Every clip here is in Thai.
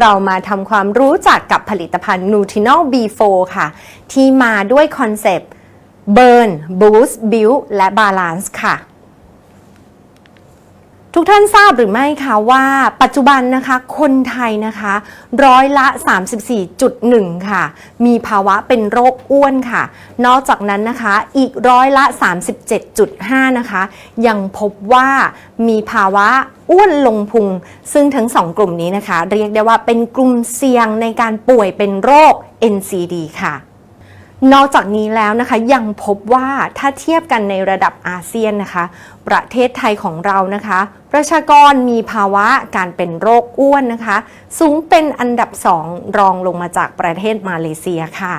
เรามาทำความรู้จักกับผลิตภัณฑ์ Nutinol B4 ค่ะ ที่มาด้วยคอนเซปต์ Burn Boost Build และ Balance ค่ะ ทุกท่านทราบหรือไม่คะว่าปัจจุบันนะคะคนไทยนะคะร้อยละ 34.1 ค่ะ มีภาวะเป็นโรคอ้วนค่ะ นอกจากนั้นนะคะอีกร้อยละ 37.5 นะคะ ยังพบว่ามีภาวะอ้วนลงพุง ซึ่งทั้งสองกลุ่มนี้นะคะ เรียกได้ว่าเป็นกลุ่มเสี่ยงในการป่วยเป็นโรค NCD ค่ะ นอกจากนี้แล้วนะคะยังพบว่าถ้าเทียบกันในระดับอาเซียนนะคะ ประเทศไทยของเรานะคะ ประชากรมีภาวะการเป็นโรคอ้วนนะคะ สูงเป็นอันดับสองรองลงมาจากประเทศมาเลเซียค่ะ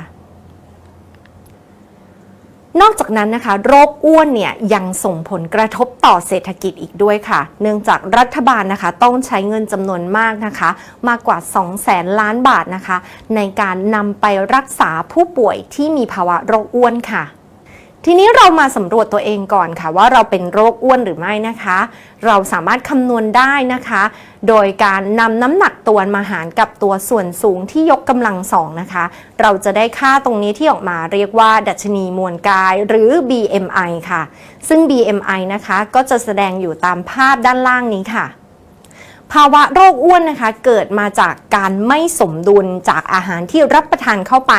นอกจากนั้นนะคะโรคอ้วนเนี่ยยังส่งผลกระทบต่อเศรษฐกิจอีกด้วยค่ะ เนื่องจากรัฐบาลนะคะต้องใช้เงินจำนวนมากนะคะ มากกว่า 2 แสนล้านบาทนะคะ ในการนำไปรักษาผู้ป่วยที่มีภาวะโรคอ้วนค่ะ ทีนี้เรามาสำรวจตัวเองก่อนค่ะ ว่าเราเป็นโรคอ้วนหรือไม่นะคะ เราสามารถคำนวณได้นะคะ โดยการนำน้ำหนักตัวมาหารกับตัวส่วนสูงที่ยกกำลังสองนะคะ เราจะได้ค่าตรงนี้ที่ออกมาเรียกว่า ดัชนีมวลกายหรือ BMI ค่ะ ซึ่ง BMI นะคะก็จะแสดงอยู่ตามภาพด้านล่างนี้ค่ะ ภาวะโรคอ้วนนะคะเกิดมาจากการไม่สมดุลจากอาหารที่รับประทานเข้าไป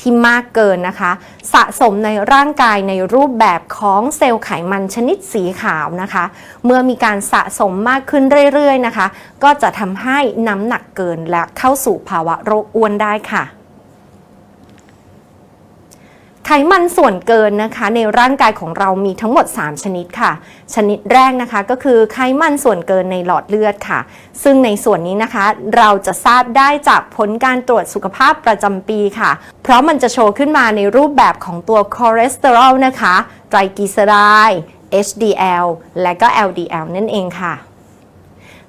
ที่มากเกินนะคะ สะสมในร่างกายในรูปแบบของเซลล์ไขมันชนิดสีขาวนะคะ เมื่อมีการสะสมมากขึ้นเรื่อยๆนะคะ ก็จะทำให้น้ำหนักเกินและเข้าสู่ภาวะโรคอ้วนได้ค่ะ ไขมันส่วนเกินนะคะในร่างกายของเรามีทั้งหมด 3 ชนิดค่ะ ชนิดแรกนะคะก็คือไขมันส่วนเกินในหลอดเลือดค่ะ ซึ่งในส่วนนี้นะคะเราจะทราบได้จากผลการตรวจสุขภาพประจำปีค่ะ เพราะมันจะโชว์ขึ้นมาในรูปแบบของตัวคอเลสเตอรอลนะคะไตรกลีเซอไรด์ HDL และก็ LDL นั่นเองค่ะ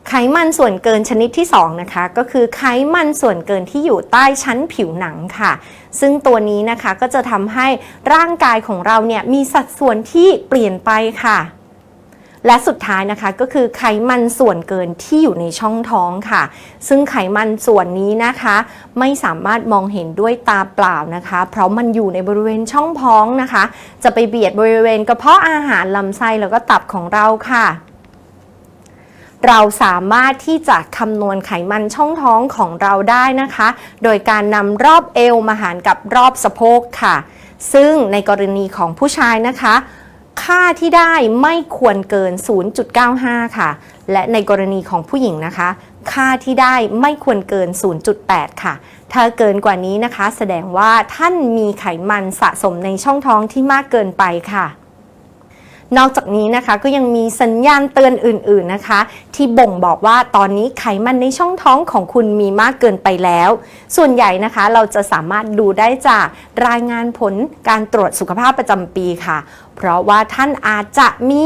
ไขมันส่วนเกินชนิดที่2นะคะก็คือไขมันส่วนเกินที่อยู่ใต้ชั้นผิวหนังค่ะ ซึ่งตัวนี้นะคะก็จะทำให้ร่างกายของเราเนี่ยมีสัดส่วนที่เปลี่ยนไปค่ะ และสุดท้ายนะคะก็คือไขมันส่วนเกินที่อยู่ในช่องท้องค่ะ ซึ่งไขมันส่วนนี้นะคะ ไม่สามารถมองเห็นด้วยตาเปล่านะคะ เพราะมันอยู่ในบริเวณช่องท้องนะคะ จะไปเบียดบริเวณกระเพาะอาหารลำไส้แล้วก็ตับของเราค่ะ เราสามารถที่จะคำนวณไขมันช่องท้องของเราได้นะคะ โดยการนำรอบเอวมาหารกับรอบสะโพกค่ะ ซึ่งในกรณีของผู้ชายนะคะ ค่าที่ได้ไม่ควรเกิน 0.95 ค่ะ และในกรณีของผู้หญิงนะคะ ค่าที่ได้ไม่ควรเกิน 0.8 ค่ะ ถ้าเกินกว่านี้นะคะ แสดงว่าท่านมีไขมันสะสมในช่องท้องที่มากเกินไปค่ะ นอกจากนี้นะคะก็ยังมีสัญญาณเตือนอื่นๆนะคะ ที่บ่งบอกว่าตอนนี้ไขมันในช่องท้องของคุณมีมากเกินไปแล้ว ส่วนใหญ่นะคะเราจะสามารถดูได้จากรายงานผลการตรวจสุขภาพประจำปีค่ะ เพราะว่าท่านอาจจะมี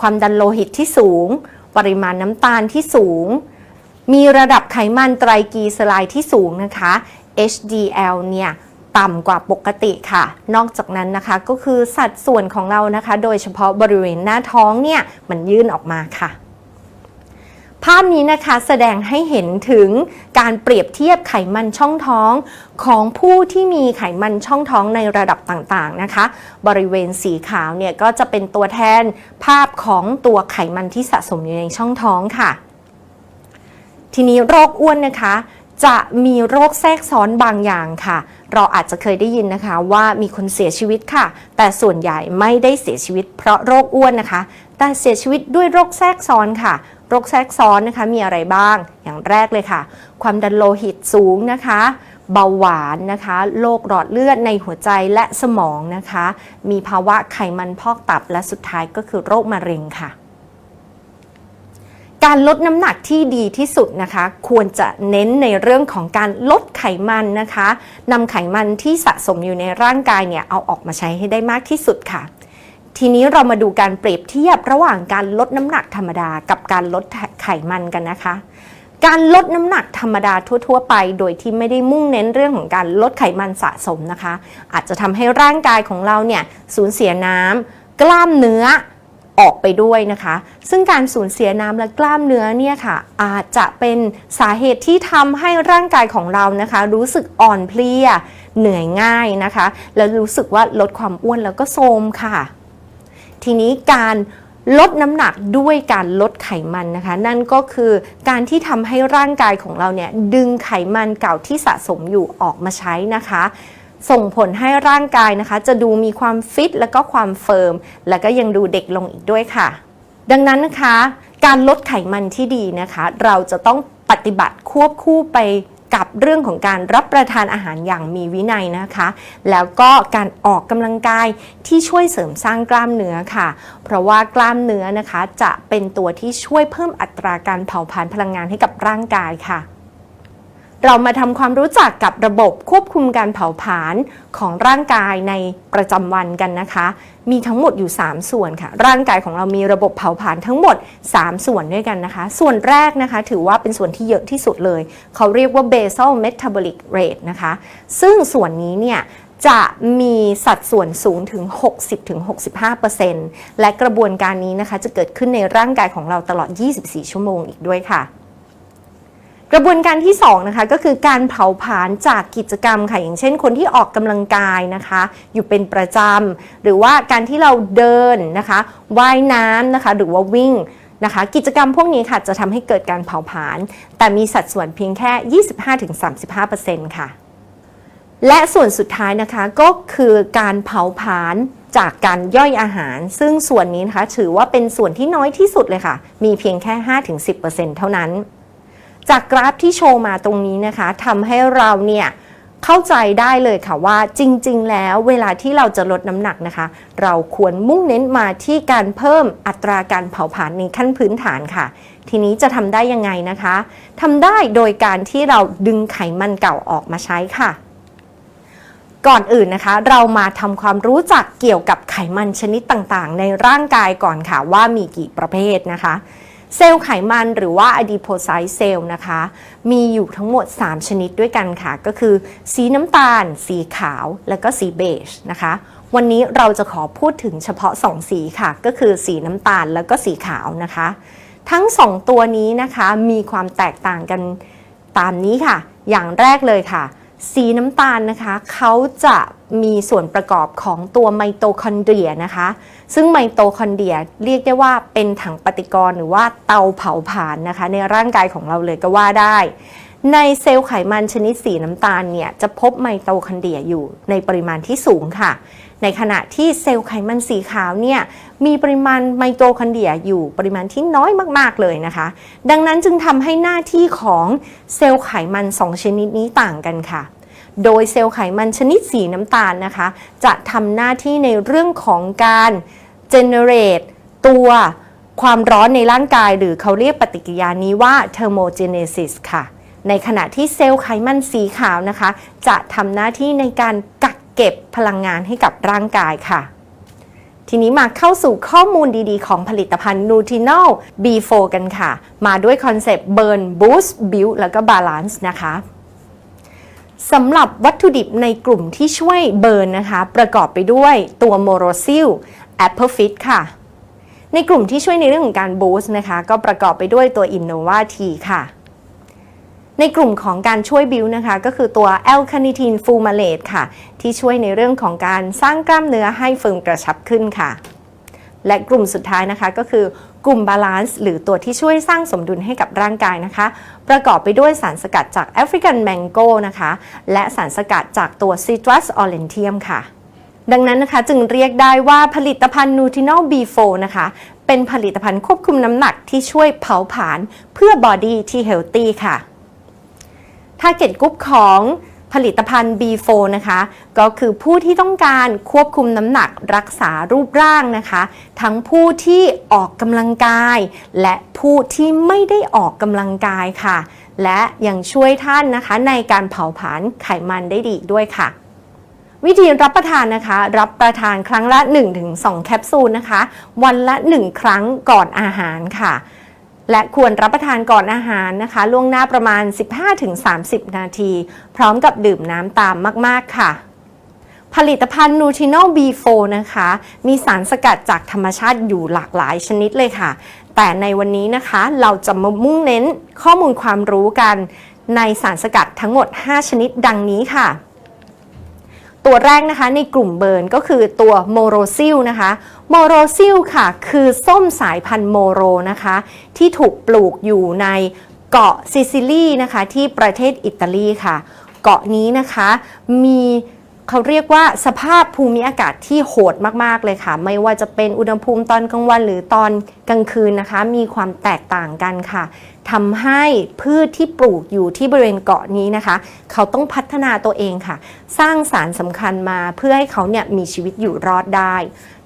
ความดันโลหิตที่สูง ปริมาณน้ำตาลที่สูง มีระดับไขมันไตรกลีเซอไรด์ที่สูงนะคะ HDL เนี่ย ต่ำกว่าปกติค่ะ นอกจากนั้นนะคะก็คือสัดส่วนของเรานะคะ โดยเฉพาะบริเวณหน้าท้องเนี่ยมันยื่นออกมาค่ะภาพนี้นะคะแสดงให้เห็นถึงการเปรียบเทียบไขมันช่องท้องของผู้ที่มีไขมันช่องท้องในระดับต่างๆนะคะ บริเวณสีขาวเนี่ยก็จะเป็นตัวแทนภาพของตัวไขมันที่สะสมอยู่ในช่องท้องค่ะ ทีนี้โรคอ้วนนะคะ จะมีโรคแทรกซ้อนบางอย่างค่ะ เราอาจจะเคยได้ยินนะคะว่ามีคนเสียชีวิตค่ะ แต่ส่วนใหญ่ไม่ได้เสียชีวิต เพราะโรคอ้วนนะคะ แต่เสียชีวิตด้วยโรคแทรกซ้อนค่ะ โรคแทรกซ้อนนะคะมีอะไรบ้าง อย่างแรกเลยค่ะ ความดันโลหิตสูงนะคะ เบาหวานนะคะ โรคหลอดเลือดในหัวใจและสมองนะคะ มีภาวะไขมันพอกตับและสุดท้ายก็คือโรคมะเร็งค่ะ การลดน้ำหนักที่ดีที่สุดนะคะ ควรจะเน้นในเรื่องของการลดไขมันนะคะนำไขมันที่สะสมอยู่ในร่างกายเนี่ยเอาออกมาใช้ให้ได้มากที่สุดค่ะ ทีนี้เรามาดูการเปรียบเทียบระหว่างการลดน้ำหนักธรรมดากับการลดไขมันกันนะคะ การลดน้ำหนักธรรมดาทั่ว ๆ ไป โดยที่ไม่ได้มุ่งเน้นเรื่องของการลดไขมันสะสมนะคะ อาจจะทำให้ร่างกายของเราเนี่ยสูญเสียน้ำกล้ามเนื้อ ออกไปด้วยนะคะ ซึ่งการสูญเสียน้ำและกล้ามเนื้อเนี่ยค่ะ อาจจะเป็นสาเหตุที่ทำให้ร่างกายของเรานะคะ รู้สึกอ่อนเพลีย เหนื่อยง่ายนะคะ แล้วรู้สึกว่าลดความอ้วนแล้วก็โทรมค่ะ ทีนี้การลดน้ำหนักด้วยการลดไขมันนะคะ นั่นก็คือการที่ทำให้ร่างกายของเราเนี่ยดึงไขมันเก่าที่สะสมอยู่ออกมาใช้นะคะ ส่งผลให้ร่างกายนะคะ จะดูมีความฟิตแล้วก็ความเฟิร์ม แล้วก็ยังดูเด็กลงอีกด้วยค่ะ ดังนั้นนะคะ การลดไขมันที่ดีนะคะ เราจะต้องปฏิบัติควบคู่ไปกับเรื่องของการรับประทานอาหารอย่างมีวินัยนะคะ แล้วก็การออกกำลังกายที่ช่วยเสริมสร้างกล้ามเนื้อค่ะ เพราะว่ากล้ามเนื้อนะคะ จะเป็นตัวที่ช่วยเพิ่มอัตราการเผาผลาญพลังงานให้กับร่างกายค่ะ เรามาทำความรู้จักกับระบบควบคุมการเผาผลาญของร่างกายในประจำวันกันนะคะ มีทั้งหมดอยู่ 3 ส่วนค่ะ ร่างกายของเรามีระบบเผาผลาญทั้งหมด 3 ส่วนด้วยกันนะคะ ส่วนแรกนะคะ ถือว่าเป็นส่วนที่เยอะที่สุดเลย เขาเรียกว่า basal metabolic rate นะคะ ซึ่งส่วนนี้เนี่ยจะมีสัดส่วนสูงถึง 60-65%และกระบวนการนี้นะคะจะเกิดขึ้นในร่างกายของเราตลอด 24 ชั่วโมงอีกด้วยค่ะ กระบวนการที่2นะคะก็คือการเผาผลาญจากกิจกรรมค่ะอย่างเช่น คนที่ออกกำลังกายนะคะ อยู่เป็นประจำหรือว่าการที่เราเดินนะคะว่ายน้ำนะคะหรือว่าวิ่งนะคะกิจกรรมพวกนี้ค่ะจะทำให้เกิดการเผาผลาญแต่มีสัดส่วนเพียงแค่ 25-35%ค่ะ และส่วนสุดท้ายนะคะก็คือการเผาผลาญจากการย่อยอาหาร ซึ่งส่วนนี้นะคะถือว่าเป็นส่วนที่น้อยที่สุดเลยค่ะ มีเพียงแค่ 5-10%เท่านั้น จากกราฟที่โชว์มาตรงนี้นะคะทำให้เราเนี่ยเข้าใจได้เลยค่ะว่าจริง ๆ แล้วเวลาที่เราจะลดน้ำหนักนะคะ เราควรมุ่งเน้นมาที่การเพิ่มอัตราการเผาผลาญในขั้นพื้นฐานค่ะ ทีนี้จะทำได้ยังไงนะคะทำได้โดยการที่เราดึงไขมันเก่าออกมาใช้ค่ะ ก่อนอื่นนะคะ เรามาทำความรู้จักเกี่ยวกับไขมันชนิดต่างๆ ในร่างกายก่อนค่ะว่ามีกี่ประเภทนะคะ เซลล์ไขมันหรือว่า adipocyte cell นะคะ มีอยู่ทั้งหมด 3 ชนิดด้วยกันค่ะ ก็คือ สีน้ำตาล สีขาว และก็สีเบจนะคะ วันนี้เราจะขอพูดถึงเฉพาะ 2 สีค่ะ ก็คือสีน้ำตาลแล้วก็สีขาวนะคะ ทั้ง 2 ตัวนี้นะคะมีความแตกต่างกันตามนี้ค่ะ อย่างแรกเลยค่ะ สีน้ำตาลนะคะเขาจะมีส่วนประกอบของตัวไมโตคอนเดรียนะคะ ซึ่งไมโตคอนเดรียเรียกได้ว่าเป็นถังปฏิกรณ์หรือว่าเตาเผาผลาญนะคะ ในร่างกายของเราเลยก็ว่าได้ ในเซลล์ไขมันชนิดสีน้ำตาลเนี่ยจะพบไมโตคอนเดรียอยู่ในปริมาณที่สูงค่ะ ในขณะที่เซลล์ไขมันสีขาวเนี่ยมีปริมาณไมโตคอนเดรียอยู่ปริมาณที่น้อยมากๆเลยนะคะ ดังนั้นจึงทำให้หน้าที่ของเซลล์ไขมัน 2 ชนิดนี้ต่างกันค่ะ โดยเซลล์ไขมันชนิดสีน้ำตาลนะคะ จะทำหน้าที่ในเรื่องของการ generate ตัวความร้อนในร่างกาย หรือเขาเรียกปฏิกิริยานี้ว่า thermogenesis ค่ะ ในขณะที่เซลล์ไขมันสีขาวนะคะ จะทำหน้าที่ในการกักเก็บพลังงานให้กับร่างกายค่ะ ทีนี้มาเข้าสู่ข้อมูลดีๆ ของผลิตภัณฑ์ Nutinol B4 กันค่ะ มาด้วยคอนเซปต์ Burn Boost Build แล้วก็ Balance นะคะ สำหรับวัตถุดิบในกลุ่มที่ช่วยเบิร์นนะคะ ประกอบไปด้วยตัวโมโรซิล Apple Fit ค่ะ ในกลุ่มที่ช่วยในเรื่องของการบูสต์นะคะ ก็ประกอบไปด้วยตัว Innova T ค่ะ ในกลุ่มของการช่วยบิวนะคะ ก็คือตัว L carnitine fumarate ค่ะ ที่ช่วยในเรื่องของการสร้างกล้ามเนื้อให้เฟิร์มกระชับขึ้นค่ะ และกลุ่มสุดท้ายนะคะก็คือกลุ่มบาลานซ์หรือตัวที่ช่วยสร้างสมดุลให้กับร่างกายนะคะ ประกอบไปด้วยสารสกัดจากแอฟริกันแมงโก้นะคะ และสารสกัดจากตัวซิตรัสออเรนเทียมค่ะ ดังนั้นนะคะจึงเรียกได้ว่าผลิตภัณฑ์ Nutinol B4 นะคะ เป็นผลิตภัณฑ์ควบคุมน้ำหนักที่ช่วยเผาผลาญเพื่อบอดี้ที่เฮลตี้ค่ะทาร์เก็ตกรุ๊ปของ ผลิตภัณฑ์ B4 นะคะ ก็คือผู้ที่ต้องการควบคุมน้ำหนักรักษารูปร่างนะคะ ทั้งผู้ที่ออกกำลังกาย และผู้ที่ไม่ได้ออกกำลังกายค่ะ และยังช่วยท่านนะคะในการเผาผลาญไขมันได้ดีด้วยค่ะวิธีรับประทานนะคะ รับประทานครั้งละ 1-2 แคปซูลนะคะ วันละ 1 ครั้งก่อนอาหารค่ะ และควรรับประทานก่อนอาหารนะคะ ล่วงหน้าประมาณ 15-30 นาที พร้อมกับดื่มน้ำตามมาก ๆ ค่ะ ผลิตภัณฑ์ n u t r i n o l B4 นะคะ มีสารสกัดจากธรรมชาติอยู่หลากหลายชนิดเลยค่ะ แต่ในวันนี้นะคะเราจะมามุ่งเน้นข้อมูลความรู้กัน ในสารสกัดทั้งหมด 5 ชนิดดังนี้ค่ะ ตัวแรกนะคะในกลุ่มเบิร์นก็คือตัวโมโรซิลนะคะ โมโรซิลค่ะ คือส้มสายพันธุ์โมโรนะคะ ที่ถูกปลูกอยู่ในเกาะซิซิลีนะคะที่ประเทศอิตาลีค่ะ เกาะนี้นะคะมี เขาเรียกว่าสภาพภูมิอากาศที่โหดมากๆเลยค่ะ ไม่ว่าจะเป็นอุณหภูมิตอนกลางวันหรือตอนกลางคืนนะคะ มีความแตกต่างกันค่ะทำให้พืชที่ปลูกอยู่ที่บริเวณเกาะนี้นะคะ เขาต้องพัฒนาตัวเองค่ะ สร้างสารสำคัญมาเพื่อให้เขาเนี่ยมีชีวิตอยู่รอดได้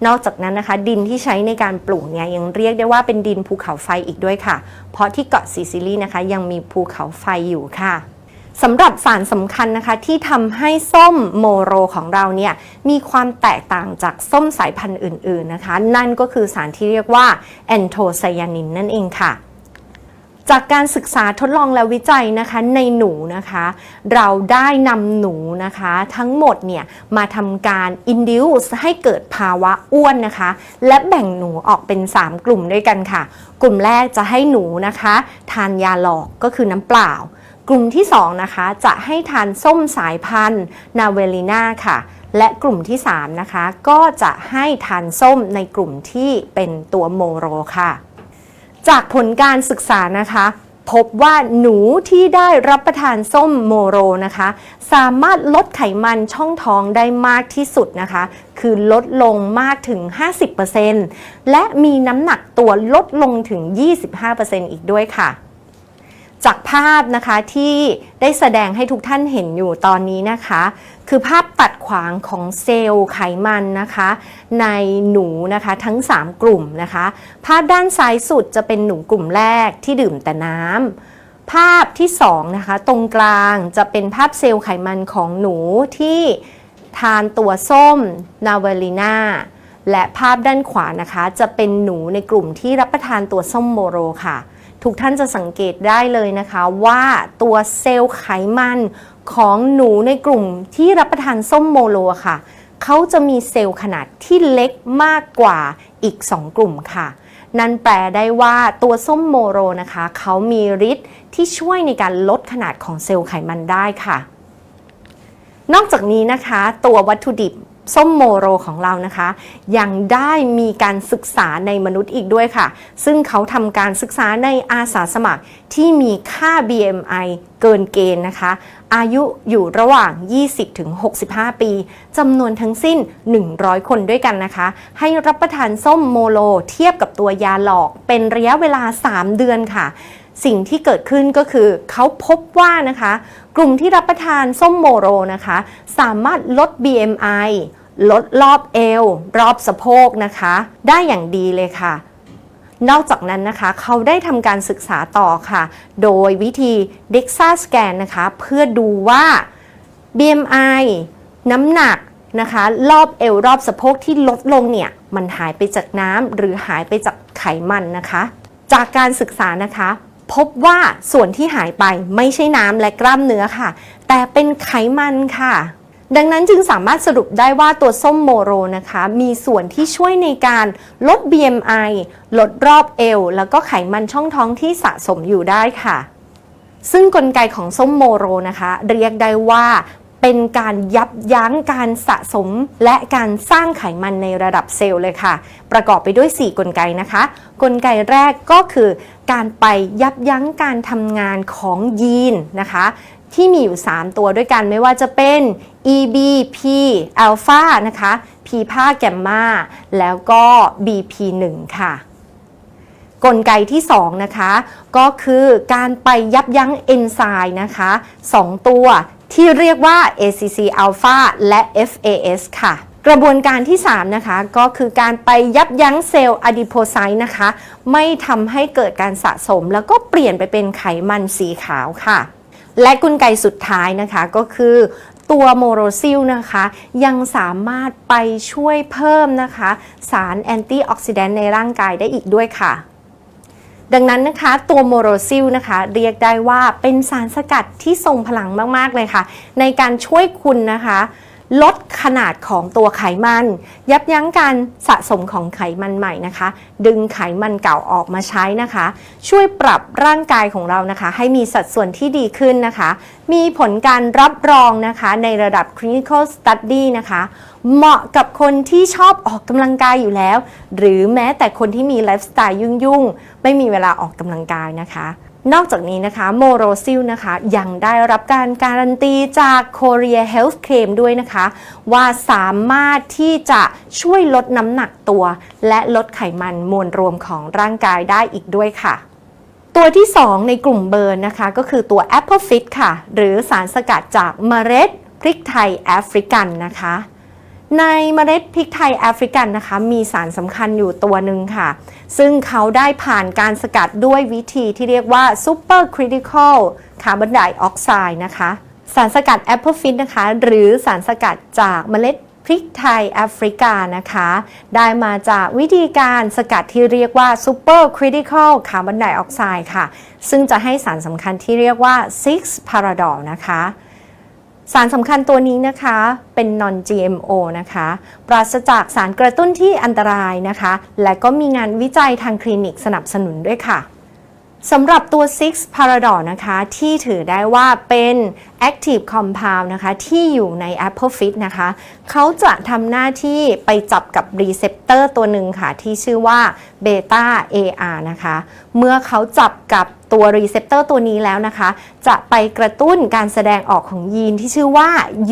นอกจากนั้นนะคะ ดินที่ใช้ในการปลูกเนี่ยยังเรียกได้ว่าเป็นดินภูเขาไฟอีกด้วยค่ะ เพราะที่เกาะซิซิลีนะคะ ยังมีภูเขาไฟอยู่ค่ะ สำหรับสารสำคัญนะคะที่ทำให้ส้มโมโรของเราเนี่ยมีความแตกต่างจากส้มสายพันธุ์อื่นๆนะคะ นั่นก็คือสารที่เรียกว่าแอนโทไซยานินนั่นเองค่ะ จากการศึกษาทดลองและวิจัยนะคะในหนูนะคะ เราได้นำหนูนะคะ ทั้งหมดเนี่ยมาทำการ induce ให้เกิดภาวะอ้วนนะคะ และแบ่งหนูออกเป็น 3 กลุ่มด้วยกันค่ะ กลุ่มแรกจะให้หนูนะคะ ทานยาหลอกก็คือน้ำเปล่า กลุ่มที่ 2 นะคะ จะให้ทานส้มสายพันธุ์นาเวลิน่าค่ะ และกลุ่มที่ 3 นะคะ ก็จะให้ทานส้มในกลุ่มที่เป็นตัวโมโรค่ะ จากผลการศึกษานะคะพบว่าหนูที่ได้รับประทานส้มโมโรนะคะ สามารถลดไขมันช่องท้องได้มากที่สุดนะคะ คือลดลงมากถึง 50%และมีน้ำหนักตัวลดลงถึง 25%อีกด้วยค่ะ จากภาพนะคะที่ได้แสดงให้ทุกท่านเห็นอยู่ตอนนี้นะคะ คือภาพตัดขวางของเซลล์ไขมันนะคะ ในหนูนะคะทั้ง 3 กลุ่มนะคะ ภาพด้านซ้ายสุดจะเป็นหนูกลุ่มแรกที่ดื่มแต่น้ำภาพที่2นะคะตรงกลางจะเป็นภาพเซลล์ไขมันของหนูที่ทานตัวส้มนาเวลิน่าและภาพด้านขวานะคะ จะเป็นหนูในกลุ่มที่รับประทานตัวส้มโมโรค่ะ ทุกท่านจะสังเกตได้เลยนะคะว่าตัวเซลล์ไขมันของหนูในกลุ่มที่รับประทานส้มโมโลค่ะ เขาจะมีเซลล์ขนาดที่เล็กมากกว่าอีก 2 กลุ่มค่ะ นั่นแปลได้ว่าตัวส้มโมโรนะคะ เขามีฤทธิ์ที่ช่วยในการลดขนาดของเซลล์ไขมันได้ค่ะ นอกจากนี้นะคะ ตัววัตถุดิบ ส้มโมโรของเรานะคะ ยังได้มีการศึกษาในมนุษย์อีกด้วยค่ะ ซึ่งเขาทำการศึกษาในอาสาสมัครที่มีค่า BMI เกินเกณฑ์นะคะ อายุอยู่ระหว่าง 20-65 ปีจำนวนทั้งสิ้น 100 คนด้วยกันนะคะ ให้รับประทานส้มโมโลเทียบกับตัวยาหลอกเป็นระยะเวลา 3 เดือนค่ะ สิ่งที่เกิดขึ้นก็คือเขาพบว่านะคะ กลุ่มที่รับประทานส้มโมโรนะคะ สามารถลด BMI ลดรอบเอว รอบสะโพกนะคะ ได้อย่างดีเลยค่ะ นอกจากนั้นนะคะ เขาได้ทำการศึกษาต่อค่ะ โดยวิธี DEXA scan นะคะ เพื่อดูว่า BMI น้ำหนักนะคะ รอบเอว รอบสะโพกที่ลดลงเนี่ย มันหายไปจากน้ำหรือหายไปจากไขมันนะคะ จากการศึกษานะคะ พบว่าส่วนที่หายไปไม่ใช่น้ำและกล้ามเนื้อค่ะ แต่เป็นไขมันค่ะ ดังนั้นจึงสามารถสรุปได้ว่าตัวส้มโมโรนะคะ มีส่วนที่ช่วยในการลด BMI ลดรอบเอว แล้วก็ไขมันช่องท้องที่สะสมอยู่ได้ค่ะซึ่งกลไกของส้มโมโรนะคะ เรียกได้ว่า เป็นการยับยั้งการสะสม และการสร้างไขมันในระดับเซลล์เลยค่ะ ประกอบไปด้วย 4 กลไกนะคะ กลไกแรกก็คือการไปยับยั้งการทำงานของยีนนะคะที่มีอยู่ 3 ตัวด้วยกันไม่ว่าจะเป็น EBP อัลฟานะคะ P พาแกมมาแล้วก็ BP1 ค่ะ กลไกที่ 2 นะคะ ก็คือการไปยับยั้งเอนไซม์นะคะ 2 ตัว ที่เรียกว่า ACC alpha และ FAS ค่ะ กระบวนการที่ 3 นะคะ ก็คือการไปยับยั้งเซลล์อะดิโพไซต์นะคะ ไม่ทำให้เกิดการสะสม แล้วก็เปลี่ยนไปเป็นไขมันสีขาวค่ะ และกลไกสุดท้ายนะคะก็คือตัวโมโรซิลนะคะ ยังสามารถไปช่วยเพิ่มนะคะ สารแอนตี้ออกซิแดนต์ในร่างกายได้อีกด้วยค่ะ ดังนั้นนะคะตัวโมโรซิลนะคะเรียกได้ว่าเป็นสารสกัดที่ทรงพลังมาก ๆ เลยค่ะ ในการช่วยคุณนะคะ ลดขนาดของตัวไขมัน ยับยั้งการสะสมของไขมันใหม่นะคะ ดึงไขมันเก่าออกมาใช้นะคะ ช่วยปรับร่างกายของเรานะคะ ให้มีสัดส่วนที่ดีขึ้นนะคะ มีผลการรับรองนะคะในระดับ clinical study นะคะ เหมาะกับคนที่ชอบออกกำลังกายอยู่แล้ว หรือแม้แต่คนที่มีไลฟ์สไตล์ยุ่งๆ ไม่มีเวลาออกกำลังกายนะคะ นอกจากนี้นะคะโมโรซิลนะคะยังได้รับการการันตีจาก Korea Health Claim ด้วยนะคะ ว่าสามารถที่จะช่วยลดน้ำหนักตัว และลดไขมันมวลรวมของร่างกายได้อีกด้วยค่ะตัวที่ 2 ในกลุ่มเบิร์นนะคะ ก็คือตัว Apple Fit ค่ะ หรือสารสกัดจากเมล็ดพริกไทยแอฟริกันนะคะ ในเมล็ดพริกไทยแอฟริกันนะคะ มีสารสำคัญอยู่ตัวหนึ่งค่ะ ซึ่งเขาได้ผ่านการสกัดด้วยวิธีที่เรียกว่า Super Critical Carbon Dioxide นะคะ สารสกัด Apple Fit นะคะ หรือสารสกัดจากเมล็ดพริกไทยแอฟริกานะคะ ได้มาจากวิธีการสกัดที่เรียกว่า Super Critical Carbon Dioxide ค่ะ ซึ่งจะให้สารสำคัญที่เรียกว่า 6 Paradol นะคะ สารสำคัญตัวนี้นะคะเป็น non GMO นะคะ ปราศจากสารกระตุ้นที่อันตรายนะคะ และก็มีงานวิจัยทางคลินิกสนับสนุนด้วยค่ะ สำหรับตัว6 Paradol นะคะ ที่ถือได้ว่าเป็น active compound นะคะ ที่อยู่ใน Apple Fit นะคะ เขาจะทำหน้าที่ไปจับกับ receptor ตัวหนึ่งค่ะ ที่ชื่อว่า beta AR นะคะ เมื่อเขาจับกับตัว receptor ตัวนี้แล้วนะคะ จะไปกระตุ้นการแสดงออกของยีนที่ชื่อว่า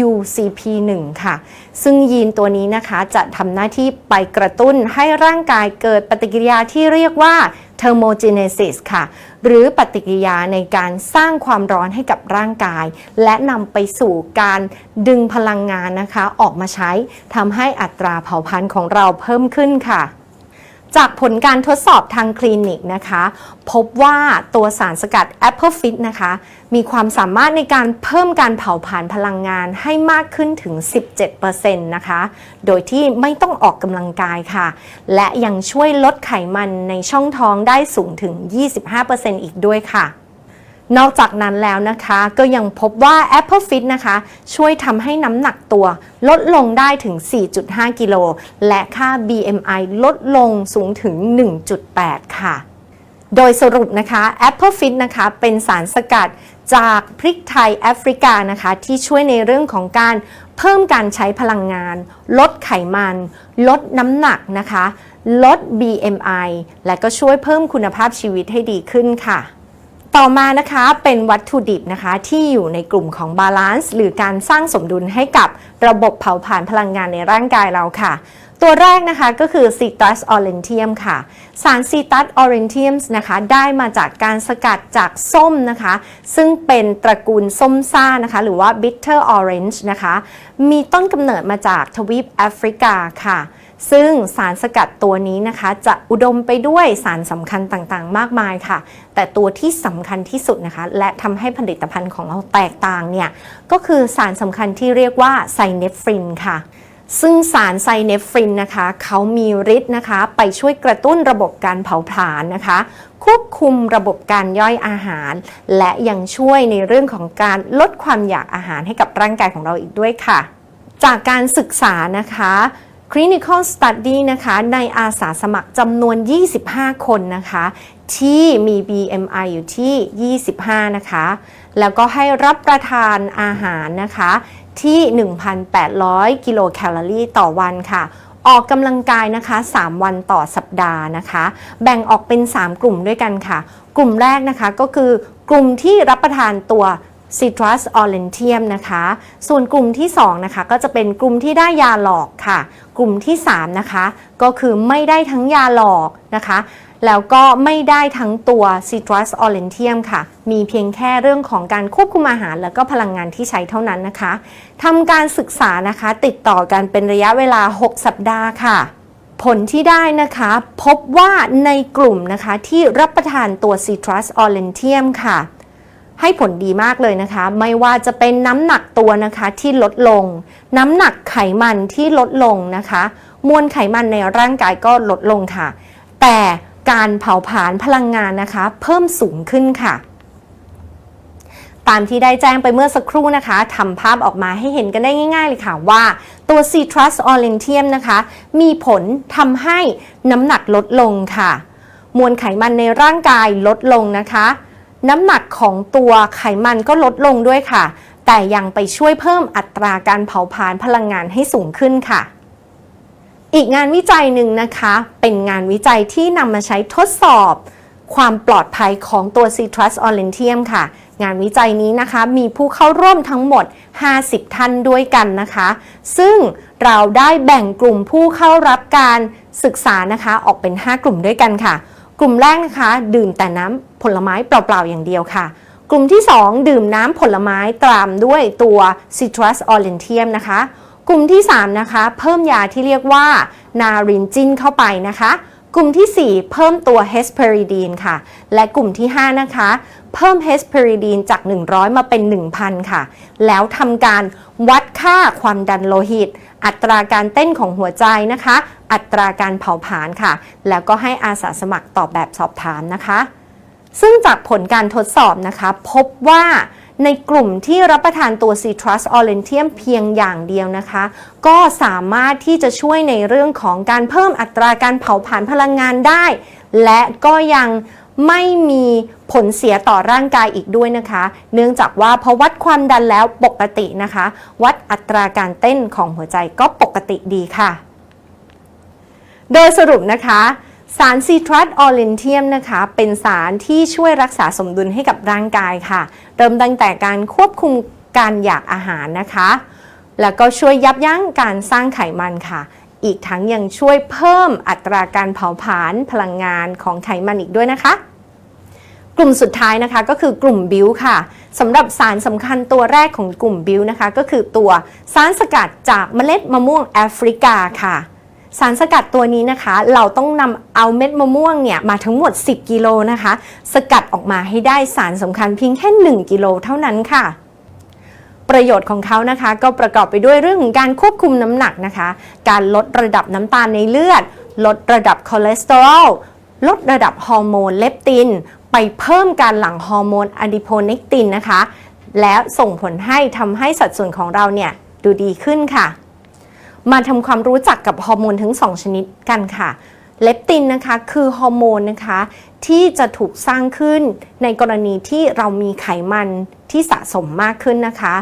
UCP1 ค่ะ ซึ่งยีนตัวนี้นะคะจะทำหน้าที่ไปกระตุ้นให้ร่างกายเกิดปฏิกิริยาที่เรียกว่า thermogenesis ค่ะ หรือปฏิกิริยาในการสร้างความร้อนให้กับร่างกาย และนำไปสู่การดึงพลังงานนะคะ ออกมาใช้ทำให้อัตราเผาผลาญของเราเพิ่มขึ้นค่ะ จากผลการทดสอบทางคลินิกนะคะ พบว่าตัวสารสกัด Apple Fit นะคะ มีความสามารถในการเพิ่มการเผาผลาญพลังงานให้มากขึ้นถึง 17%นะคะ โดยที่ไม่ต้องออกกำลังกายค่ะ และยังช่วยลดไขมันในช่องท้องได้สูงถึง 25%อีกด้วยค่ะ นอกจากนั้นแล้วนะคะก็ยังพบว่า Apple Fit นะคะ ช่วยทำให้น้ำหนักตัวลดลงได้ถึง 4.5 กิโล และค่า BMI ลดลงสูงถึง 1.8 ค่ะ โดยสรุปนะคะ Apple Fit นะคะ เป็นสารสกัดจากพริกไทยแอฟริกานะคะ ที่ช่วยในเรื่องของการเพิ่มการใช้พลังงาน ลดไขมัน ลดน้ำหนักนะคะ ลด BMI และก็ช่วยเพิ่มคุณภาพชีวิตให้ดีขึ้นค่ะ ต่อมานะคะเป็นวัตถุดิบนะคะที่อยู่ในกลุ่มของบาลานซ์หรือการสร้างสมดุลให้กับระบบเผาผลาญพลังงานในร่างกายเราค่ะ ตัวแรกนะคะก็คือซิตัสออเรนเทียมค่ะ สารซิตัสออเรนเทียมนะคะได้มาจากการสกัดจากส้มนะคะ ซึ่งเป็นตระกูลส้มซ่านะคะ หรือว่า bitter orange นะคะ มีต้นกำเนิดมาจากทวีปแอฟริกาค่ะ ซึ่งสารสกัดตัวนี้นะคะจะอุดมไปด้วยสารสำคัญต่างๆ มากมายค่ะ แต่ตัวที่สำคัญที่สุดนะคะ และทำให้ผลิตภัณฑ์ของเราแตกต่างเนี่ย ก็คือสารสำคัญที่เรียกว่าไซเนฟรินค่ะซึ่งสารไซเนฟรินนะคะเขามีฤทธิ์นะคะ ไปช่วยกระตุ้นระบบการเผาผลาญนะคะ ควบคุมระบบการย่อยอาหาร และยังช่วยในเรื่องของการลดความอยากอาหารให้กับร่างกายของเราอีกด้วยค่ะ จากการศึกษานะคะ Clinical Study นะคะในอาสาสมัครจำนวน 25 คนนะคะ ที่มี BMI อยู่ที่ 25 นะคะ แล้วก็ให้รับประทานอาหารนะคะ ที่ 1,800 กิโลแคลอรี่ต่อวันค่ะ ออกกำลังกายนะคะ 3 วันต่อสัปดาห์นะคะ แบ่งออกเป็น 3 กลุ่มด้วยกันค่ะ กลุ่มแรกนะคะก็คือกลุ่มที่รับประทานตัว Citrus Orantium นะคะ ส่วนกลุ่มที่ 2 นะคะ ก็จะเป็นกลุ่มที่ได้ยาหลอกค่ะ กลุ่มที่ 3 นะคะ ก็คือไม่ได้ทั้งยาหลอกนะคะ แล้วก็ไม่ได้ทั้งตัว Citrus Orantium ค่ะ มีเพียงแค่เรื่องของการควบคุมอาหาร แล้วก็พลังงานที่ใช้เท่านั้นนะคะทำการศึกษานะคะ ติดต่อกันเป็นระยะเวลา 6 สัปดาห์ค่ะผลที่ได้นะคะพบว่าในกลุ่มนะคะที่รับประทานตัว Citrus Orantium ค่ะ ให้ผลดีมากเลยนะคะ ไม่ว่าจะเป็นน้ำหนักตัวนะคะที่ลดลง น้ำหนักไขมันที่ลดลงนะคะ มวลไขมันในร่างกายก็ลดลงค่ะ แต่การเผาผลาญพลังงานนะคะ เพิ่มสูงขึ้นค่ะ ตามที่ได้แจ้งไปเมื่อสักครู่นะคะทำภาพออกมาให้เห็นกันได้ง่ายๆเลยค่ะว่าตัว Citrus Orientium นะคะ มีผลทำให้น้ำหนักลดลงค่ะ มวลไขมันในร่างกายลดลงนะคะ น้ำหนักของตัวไขมันก็ลดลงด้วยค่ะ แต่ยังไปช่วยเพิ่มอัตราการเผาผลาญพลังงานให้สูงขึ้นค่ะ อีกงานวิจัยหนึ่งนะคะ เป็นงานวิจัยที่นำมาใช้ทดสอบ ความปลอดภัยของตัว Citrus Orientium ค่ะ งานวิจัยนี้นะคะ มีผู้เข้าร่วมทั้งหมด 50 ท่านด้วยกันนะคะ ซึ่งเราได้แบ่งกลุ่มผู้เข้ารับการศึกษานะคะ ออกเป็น 5 กลุ่มด้วยกันค่ะ กลุ่มแรกนะคะ ดื่มแต่น้ำผลไม้เปล่าๆอย่างเดียวค่ะ กลุ่มที่ 2 ดื่มน้ำผลไม้ตามด้วยตัว Citrus Orientium นะคะ กลุ่มที่ 3 นะคะ เพิ่มยาที่เรียกว่านารินจินเข้าไปนะคะ กลุ่มที่ 4 เพิ่มตัวเฮสเพริดีนค่ะ และกลุ่มที่ 5 นะคะ เพิ่มเฮสเพริดีนจาก 100 มาเป็น 1,000 ค่ะ แล้วทำการวัด ค่าความดันโลหิต อัตราการเต้นของหัวใจนะคะ อัตราการเผาผลาญค่ะ แล้วก็ให้อาสาสมัครตอบแบบสอบถามนะคะ ซึ่งจากผลการทดสอบนะคะ พบว่าในกลุ่มที่รับประทานตัว Citrus Orientium เพียงอย่างเดียวนะคะ ก็สามารถที่จะช่วยในเรื่องของการเพิ่มอัตราการเผาผลาญพลังงานได้ และก็ยัง ไม่มีผลเสียต่อร่างกายอีกด้วยนะคะ เนื่องจากว่าพอวัดความดันแล้วปกตินะคะ วัดอัตราการเต้นของหัวใจก็ปกติดีค่ะ โดยสรุปนะคะสารซีทรัสออเรนเทียมนะคะ เป็นสารที่ช่วยรักษาสมดุลให้กับร่างกายค่ะ เริ่มตั้งแต่การควบคุมการอยากอาหารนะคะ แล้วก็ช่วยยับยั้งการสร้างไขมันค่ะ อีกทั้งยังช่วยเพิ่มอัตราการเผาผลาญพลังงานของไขมันอีกด้วยนะคะกลุ่มสุดท้ายนะคะก็คือกลุ่มบิวค่ะสำหรับสารสำคัญตัวแรกของกลุ่มบิวนะคะก็คือตัวสารสกัดจากเมล็ดมะม่วงแอฟริกาค่ะ สารสกัดตัวนี้นะคะ เราต้องนำเอาเม็ดมะม่วงเนี่ยมาทั้งหมด 10 กิโลนะคะ สกัดออกมาให้ได้สารสำคัญเพียงแค่ 1 กิโลเท่านั้นค่ะ ประโยชน์ของเขานะคะ ก็ประกอบไปด้วยเรื่องของการควบคุมน้ำหนักนะคะ การลดระดับน้ำตาลในเลือด ลดระดับคอเลสเตอรอลลดระดับฮอร์โมนเลปติน ไปเพิ่มการหลั่งฮอร์โมนอะดิโพเนกตินนะคะ แล้วส่งผลให้ทำให้สัดส่วนของเราเนี่ยดูดีขึ้นค่ะ มาทำความรู้จักกับฮอร์โมนทั้ง2ชนิดกันค่ะ เลปตินนะคะ คือฮอร์โมนนะคะ ที่จะถูกสร้างขึ้นในกรณีที่เรามีไขมันที่สะสมมากขึ้นนะคะ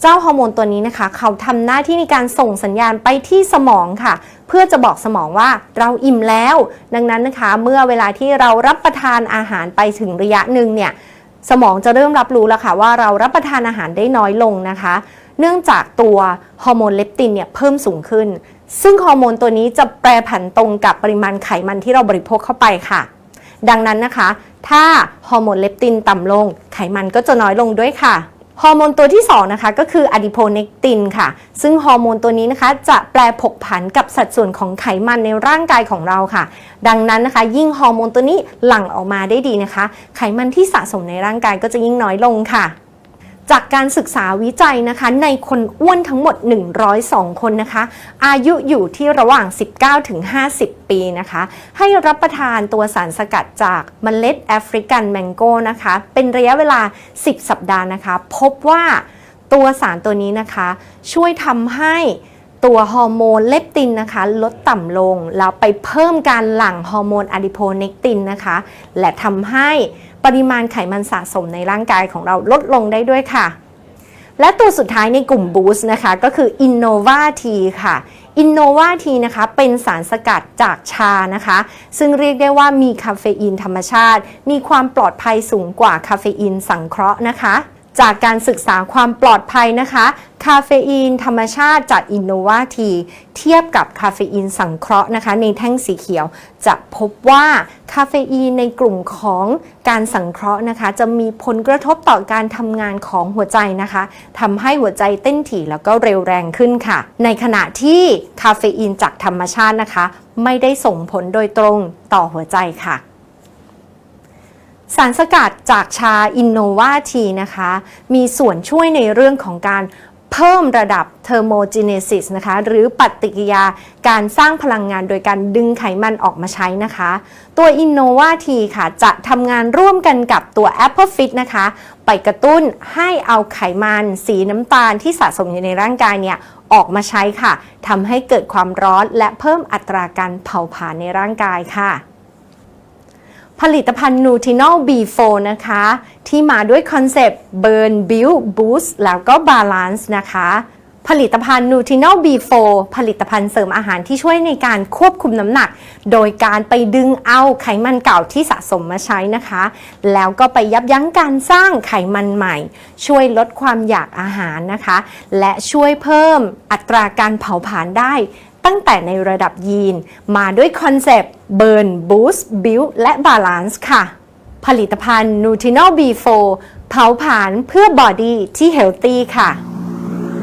เจ้าฮอร์โมนตัวนี้นะคะ เขาทำหน้าที่ในการส่งสัญญาณไปที่สมองค่ะ เพื่อจะบอกสมองว่าเราอิ่มแล้ว ดังนั้นนะคะ เมื่อเวลาที่เรารับประทานอาหารไปถึงระยะหนึ่งเนี่ยสมองจะเริ่มรับรู้แล้วค่ะว่าเรารับประทานอาหารได้น้อยลงนะคะ เนื่องจากตัวฮอร์โมนเลปตินเนี่ยเพิ่มสูงขึ้น ซึ่งฮอร์โมนตัวนี้จะแปรผันตรงกับปริมาณไขมันที่เราบริโภคเข้าไปค่ะ ดังนั้นนะคะ ถ้าฮอร์โมนเลปตินต่ำลง ไขมันก็จะน้อยลงด้วยค่ะฮอร์โมนตัวที่2นะคะก็คืออะดิโพเนกตินค่ะ ซึ่งฮอร์โมนตัวนี้นะคะจะแปรผกผันกับสัดส่วนของไขมันในร่างกายของเราค่ะ ดังนั้นนะคะ ยิ่งฮอร์โมนตัวนี้หลั่งออกมาได้ดีนะคะ ไขมันที่สะสมในร่างกายก็จะยิ่งน้อยลงค่ะ จากการศึกษาวิจัยนะคะ ในคนอ้วนทั้งหมด 102 คนนะคะ อายุอยู่ที่ระหว่าง 19 ถึง 50 ปีนะคะ ให้รับประทานตัวสารสกัดจากเมล็ดแอฟริกันแมงโก้นะคะ เป็นระยะเวลา 10 สัปดาห์นะคะ พบว่าตัวสารตัวนี้นะคะ ช่วยทำให้ ตัวฮอร์โมนเลปตินนะคะ ลดต่ำลง แล้วไปเพิ่มการหลั่งฮอร์โมนอะดิโพเนกตินนะคะ และทำให้ปริมาณไขมันสะสมในร่างกายของเราลดลงได้ด้วยค่ะ และตัวสุดท้ายในกลุ่มบูสต์นะคะก็คือ Innova T ค่ะ Innova T นะคะเป็นสารสกัดจากชานะคะ ซึ่งเรียกได้ว่ามีคาเฟอีนธรรมชาติ มีความปลอดภัยสูงกว่าคาเฟอีนสังเคราะห์นะคะ จากการศึกษาความปลอดภัยนะคะ คาเฟอีนธรรมชาติจาก Innova T เทียบกับคาเฟอีนสังเคราะห์นะคะ ในแท่งสีเขียว จะพบว่าคาเฟอีนในกลุ่มของการสังเคราะห์นะคะ จะมีผลกระทบต่อการทำงานของหัวใจนะคะทำให้หัวใจเต้นถี่แล้วก็เร็วแรงขึ้นค่ะ ในขณะที่คาเฟอีนจากธรรมชาตินะคะ ไม่ได้ส่งผลโดยตรงต่อหัวใจค่ะ สารสกัดจากชาอินโนวาทีนะคะ มีส่วนช่วยในเรื่องของการเพิ่มระดับเทอร์โมจ e เนซิสนะคะ หรือปฏิกิยาการสร้างพลังงานโดยการดึงไขมันออกมาใช้นะคะ ตัว Innova T ค่ะ จะทำงานร่วมกันกับตัว Apple Fit นะคะ ไปกระตุ้นให้เอาไขมันสีน้ำตาลที่สะสมอยู่ในร่างกายเนี่ยออกมาใช้ค่ะทำให้เกิดความร้อนและเพิ่มอัตราการเผาผลาญในร่างกายค่ะ ผลิตภัณฑ์ Nutinol B4 นะคะ ที่มาด้วยคอนเซปต์ Burn Build Boost แล้วก็ Balance นะคะ ผลิตภัณฑ์ Nutinol B4 ผลิตภัณฑ์เสริมอาหารที่ช่วยในการควบคุมน้ำหนัก โดยการไปดึงเอาไขมันเก่าที่สะสมมาใช้นะคะ แล้วก็ไปยับยั้งการสร้างไขมันใหม่ ช่วยลดความอยากอาหารนะคะ และช่วยเพิ่มอัตราการเผาผลาญได้ ตั้งแต่ในระดับยีน มาด้วยคอนเซปต์ Burn Boost Build และ Balance ค่ะ ผลิตภัณฑ์ Nutinol B4 เผาผลาญเพื่อบอดี้ที่เฮลตี้ค่ะ